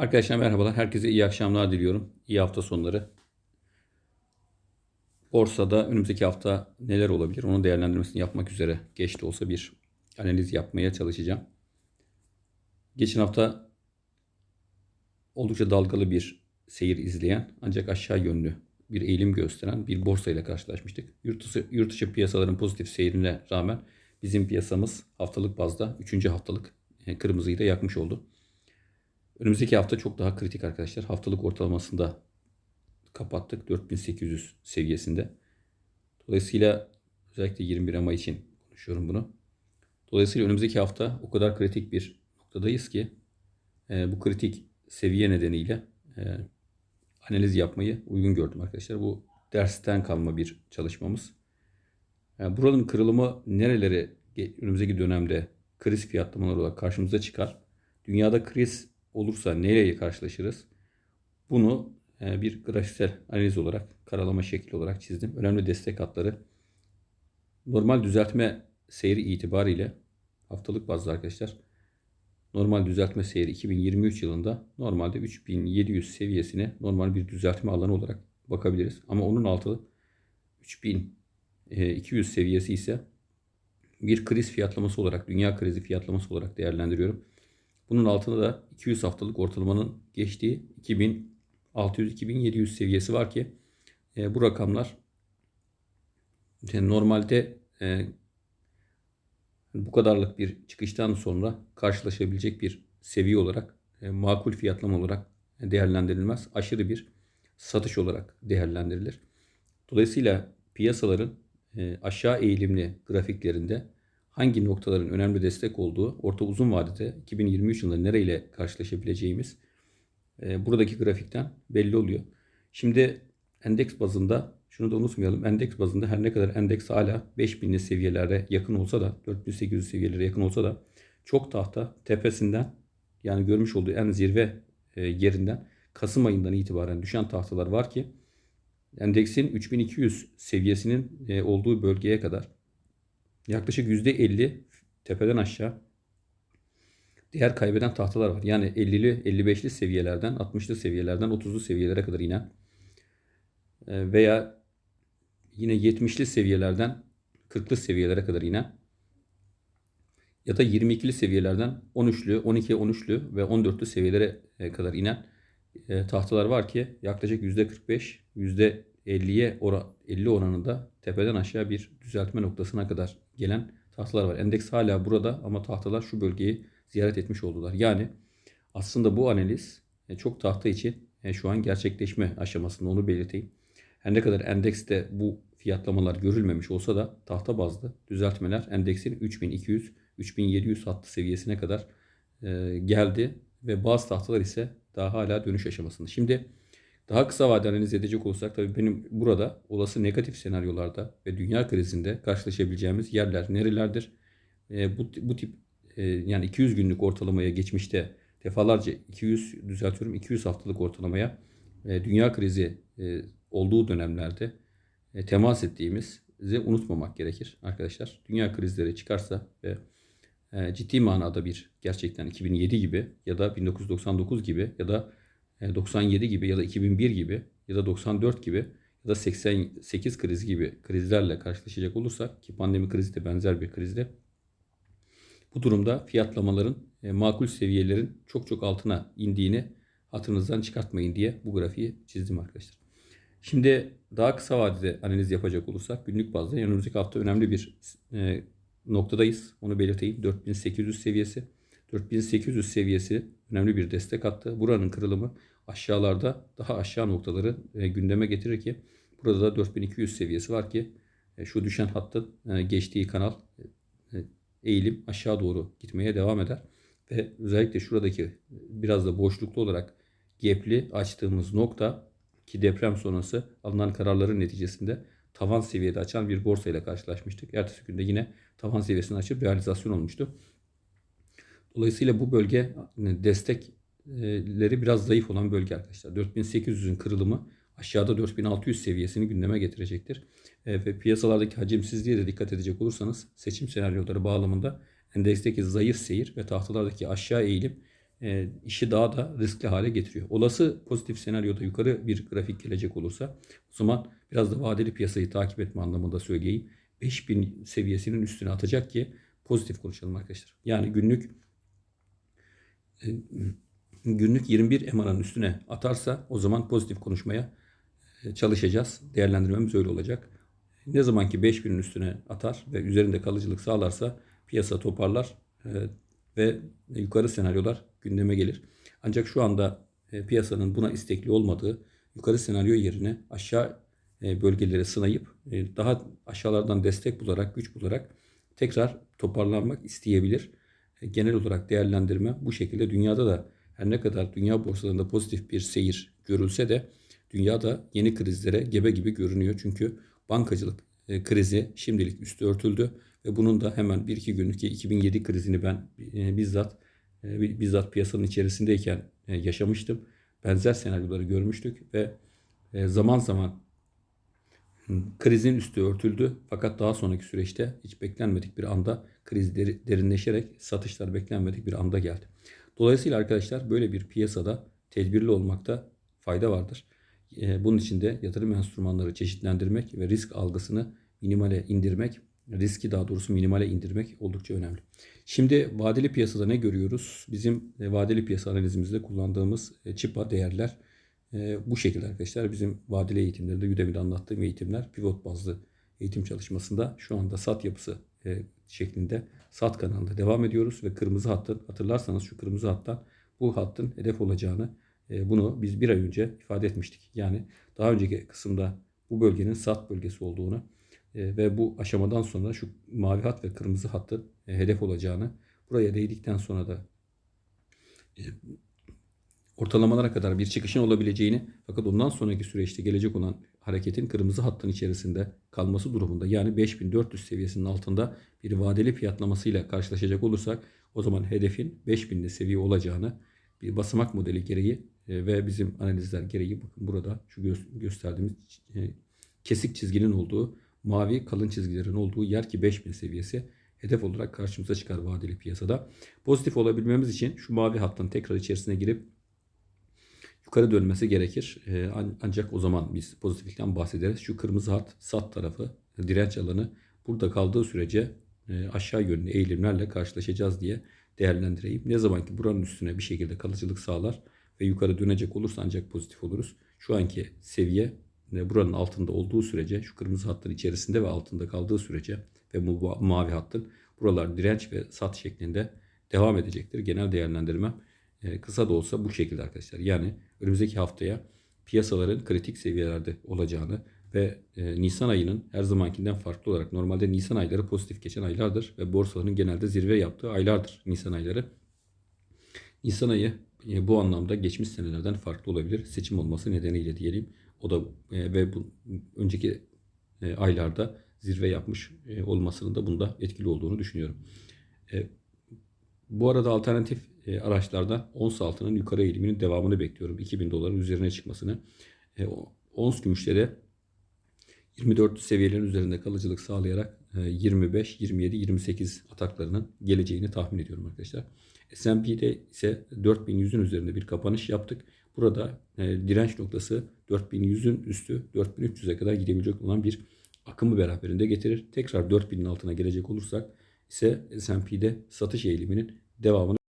Arkadaşlar merhabalar. Herkese iyi akşamlar diliyorum. İyi hafta sonları. Borsada önümüzdeki hafta neler olabilir? Onun değerlendirmesini yapmak üzere geç de olsa bir analiz yapmaya çalışacağım. Geçen hafta oldukça dalgalı bir seyir izleyen ancak aşağı yönlü bir eğilim gösteren bir borsa ile karşılaşmıştık. Yurt dışı, yurt dışı piyasaların pozitif seyrine rağmen bizim piyasamız haftalık bazda 3. haftalık e, kırmızıyı da yakmış oldu. Önümüzdeki hafta çok daha kritik arkadaşlar. Haftalık ortalamasında kapattık 4800 seviyesinde. Dolayısıyla özellikle 21 ama için konuşuyorum bunu. Dolayısıyla önümüzdeki hafta o kadar kritik bir noktadayız ki e, bu kritik seviye nedeniyle e, analiz yapmayı uygun gördüm arkadaşlar. Bu dersten kalma bir çalışmamız. Yani buranın kırılımı nerelere önümüzdeki dönemde kriz fiyatlamalar olarak karşımıza çıkar? Dünyada kriz olursa nereye karşılaşırız? Bunu e, bir grafiksel analiz olarak, karalama şekli olarak çizdim. Önemli destek hatları. Normal düzeltme seyri itibariyle haftalık bazda arkadaşlar normal düzeltme seyri 2023 yılında normalde 3700 seviyesine normal bir düzeltme alanı olarak bakabiliriz. Ama onun altı 3200 seviyesi ise bir kriz fiyatlaması olarak, dünya krizi fiyatlaması olarak değerlendiriyorum. Bunun altında da 200 haftalık ortalamanın geçtiği 2600-2700 seviyesi var ki e, bu rakamlar yani normalde e, bu kadarlık bir çıkıştan sonra karşılaşabilecek bir seviye olarak e, makul fiyatlama olarak değerlendirilmez. Aşırı bir satış olarak değerlendirilir. Dolayısıyla piyasaların e, aşağı eğilimli grafiklerinde hangi noktaların önemli destek olduğu orta uzun vadede 2023 yılında nereyle karşılaşabileceğimiz e, buradaki grafikten belli oluyor. Şimdi endeks bazında şunu da unutmayalım. Endeks bazında her ne kadar endeks hala 5000'li seviyelere yakın olsa da 4800 seviyelere yakın olsa da çok tahta tepesinden yani görmüş olduğu en zirve e, yerinden Kasım ayından itibaren düşen tahtalar var ki endeksin 3200 seviyesinin e, olduğu bölgeye kadar yaklaşık %50 tepeden aşağı değer kaybeden tahtalar var. Yani 50'li 55'li seviyelerden 60'lı seviyelerden 30'lu seviyelere kadar inen e, veya yine 70'li seviyelerden 40'lı seviyelere kadar inen ya da 22'li seviyelerden 13'lü, 12, 13'lü ve 14'lü seviyelere e, kadar inen e, tahtalar var ki yaklaşık %45, %50'ye ora, 50 oranında tepeden aşağı bir düzeltme noktasına kadar gelen tahtalar var. Endeks hala burada ama tahtalar şu bölgeyi ziyaret etmiş oldular. Yani aslında bu analiz e, çok tahta için e, şu an gerçekleşme aşamasında onu belirteyim. Her ne kadar endekste bu fiyatlamalar görülmemiş olsa da tahta bazlı düzeltmeler endeksin 3200-3700 hattı seviyesine kadar e, geldi ve bazı tahtalar ise daha hala dönüş aşamasında. Şimdi daha kısa vade analiz edecek olsak tabii benim burada olası negatif senaryolarda ve dünya krizinde karşılaşabileceğimiz yerler nerelerdir? E, bu, bu tip e, yani 200 günlük ortalamaya geçmişte defalarca 200 düzeltiyorum 200 haftalık ortalamaya e, dünya krizi e, olduğu dönemlerde e, temas ettiğimizi unutmamak gerekir arkadaşlar. Dünya krizleri çıkarsa ve e, ciddi manada bir gerçekten 2007 gibi ya da 1999 gibi ya da 97 gibi ya da 2001 gibi ya da 94 gibi ya da 88 krizi gibi krizlerle karşılaşacak olursak ki pandemi krizi de benzer bir krizde bu durumda fiyatlamaların e, makul seviyelerin çok çok altına indiğini hatırınızdan çıkartmayın diye bu grafiği çizdim arkadaşlar. Şimdi daha kısa vadede analiz yapacak olursak günlük bazda önümüzdeki hafta önemli bir e, noktadayız. Onu belirteyim. 4800 seviyesi. 4800 seviyesi önemli bir destek attı. Buranın kırılımı aşağılarda daha aşağı noktaları e, gündeme getirir ki burada da 4200 seviyesi var ki e, şu düşen hattın e, geçtiği kanal eğilim aşağı doğru gitmeye devam eder. Ve özellikle şuradaki biraz da boşluklu olarak gepli açtığımız nokta ki deprem sonrası alınan kararların neticesinde tavan seviyede açan bir borsa ile karşılaşmıştık. Ertesi günde yine tavan seviyesini açıp realizasyon olmuştu. Dolayısıyla bu bölge destekleri biraz zayıf olan bölge arkadaşlar. 4800'ün kırılımı aşağıda 4600 seviyesini gündeme getirecektir. E, ve piyasalardaki hacimsizliğe de dikkat edecek olursanız seçim senaryoları bağlamında endeksteki zayıf seyir ve tahtalardaki aşağı eğilim e, işi daha da riskli hale getiriyor. Olası pozitif senaryoda yukarı bir grafik gelecek olursa o zaman biraz da vadeli piyasayı takip etme anlamında söyleyeyim. 5000 seviyesinin üstüne atacak ki pozitif konuşalım arkadaşlar. Yani günlük günlük 21 EMA'nın üstüne atarsa o zaman pozitif konuşmaya e, çalışacağız. Değerlendirmemiz öyle olacak. Ne zaman ki 5000'in üstüne atar ve üzerinde kalıcılık sağlarsa piyasa toparlar e, ve yukarı senaryolar gündeme gelir. Ancak şu anda e, piyasanın buna istekli olmadığı yukarı senaryo yerine aşağı e, bölgelere sınayıp e, daha aşağılardan destek bularak, güç bularak tekrar toparlanmak isteyebilir. Genel olarak değerlendirme bu şekilde dünyada da her ne kadar dünya borsalarında pozitif bir seyir görülse de dünyada yeni krizlere gebe gibi görünüyor. Çünkü bankacılık e, krizi şimdilik üstü örtüldü ve bunun da hemen 1-2 günlük ki 2007 krizini ben e, bizzat e, bi- bizzat piyasanın içerisindeyken yaşamıştım. Benzer senaryoları görmüştük ve zaman zaman krizin üstü örtüldü fakat daha sonraki süreçte hiç beklenmedik bir anda kriz deri- derinleşerek satışlar beklenmedik bir anda geldi. Dolayısıyla arkadaşlar böyle bir piyasada tedbirli olmakta fayda vardır. E, Bunun için de yatırım enstrümanları çeşitlendirmek ve risk algısını minimale indirmek, riski daha doğrusu minimale indirmek oldukça önemli. Şimdi vadeli piyasada ne görüyoruz? Bizim e, vadeli piyasa analizimizde kullandığımız e, çipa değerler e, bu şekilde arkadaşlar. Bizim vadeli eğitimlerde Udemy'de anlattığım eğitimler pivot bazlı eğitim çalışmasında şu anda SAT yapısı e, şeklinde SAT kanalında devam ediyoruz ve kırmızı hattın hatırlarsanız şu kırmızı hattan bu hattın hedef olacağını e, bunu biz bir ay önce ifade etmiştik. Yani daha önceki kısımda bu bölgenin SAT bölgesi olduğunu e, ve bu aşamadan sonra şu mavi hat ve kırmızı hattın e, hedef olacağını buraya değdikten sonra da e, ortalamalara kadar bir çıkışın olabileceğini fakat ondan sonraki süreçte gelecek olan hareketin kırmızı hattın içerisinde kalması durumunda yani 5400 seviyesinin altında bir vadeli fiyatlamasıyla karşılaşacak olursak o zaman hedefin 5000'li seviye olacağını bir basamak modeli gereği e, ve bizim analizler gereği bakın burada şu gö- gösterdiğimiz e, kesik çizginin olduğu mavi kalın çizgilerin olduğu yer ki 5000 seviyesi hedef olarak karşımıza çıkar vadeli piyasada. Pozitif olabilmemiz için şu mavi hattın tekrar içerisine girip yukarı dönmesi gerekir. Ee, an- ancak o zaman biz pozitiflikten bahsederiz. Şu kırmızı hat sat tarafı direnç alanı burada kaldığı sürece e, aşağı yönlü eğilimlerle karşılaşacağız diye değerlendireyim. Ne zaman ki buranın üstüne bir şekilde kalıcılık sağlar ve yukarı dönecek olursa ancak pozitif oluruz. Şu anki seviye e, buranın altında olduğu sürece şu kırmızı hattın içerisinde ve altında kaldığı sürece ve bu ma- mavi hattın buralar direnç ve sat şeklinde devam edecektir. Genel değerlendirmem kısa da olsa bu şekilde arkadaşlar. Yani önümüzdeki haftaya piyasaların kritik seviyelerde olacağını ve e, Nisan ayının her zamankinden farklı olarak normalde Nisan ayları pozitif geçen aylardır ve borsaların genelde zirve yaptığı aylardır Nisan ayları. Nisan ayı e, bu anlamda geçmiş senelerden farklı olabilir. Seçim olması nedeniyle diyelim. O da e, ve bu önceki e, aylarda zirve yapmış e, olmasının da bunda etkili olduğunu düşünüyorum. E, bu arada alternatif e, araçlardan ons altının yukarı eğiliminin devamını bekliyorum. 2000 doların üzerine çıkmasını. E, ons gümüşlere 24 seviyelerin üzerinde kalıcılık sağlayarak e, 25, 27, 28 ataklarının geleceğini tahmin ediyorum arkadaşlar. S&P'de ise 4100'ün üzerinde bir kapanış yaptık. Burada e, direnç noktası 4100'ün üstü 4300'e kadar gidebilecek olan bir akımı beraberinde getirir. Tekrar 4000'in altına gelecek olursak ise S&P'de satış eğiliminin devamını